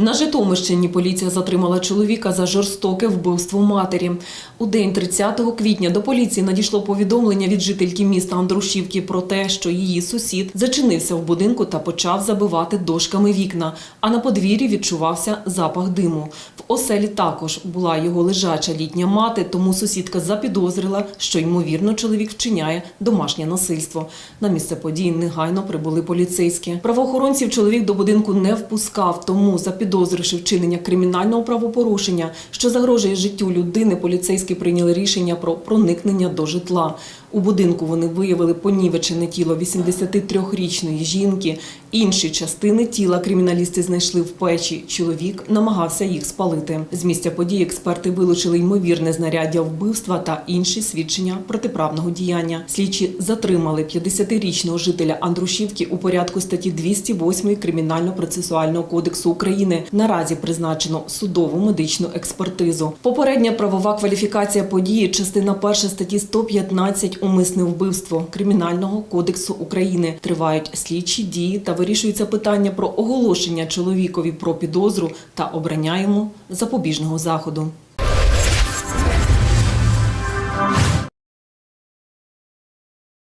На Житомирщині поліція затримала чоловіка за жорстоке вбивство матері. У день 30 квітня до поліції надійшло повідомлення від жительки міста Андрушівки про те, що її сусід зачинився в будинку та почав забивати дошками вікна, а на подвір'ї відчувався запах диму. Оселі також була його лежача літня мати, тому сусідка запідозрила, що ймовірно чоловік вчиняє домашнє насильство. На місце події негайно прибули поліцейські. Правоохоронців чоловік до будинку не впускав, тому запідозривши вчинення кримінального правопорушення, що загрожує життю людини, поліцейські прийняли рішення про проникнення до житла. У будинку вони виявили понівечене тіло 83-річної жінки. Інші частини тіла криміналісти знайшли в печі. Чоловік намагався їх спалити. З місця події експерти вилучили ймовірне знаряддя вбивства та інші свідчення протиправного діяння. Слідчі затримали 50-річного жителя Андрушівки у порядку статті 208 Кримінально-процесуального кодексу України. Наразі призначено судову медичну експертизу. Попередня правова кваліфікація події, частина 1 статті 115 умисне вбивство кримінального кодексу України. Тривають слідчі дії та вирішується питання про оголошення чоловікові про підозру та обрання йому запобіжного заходу.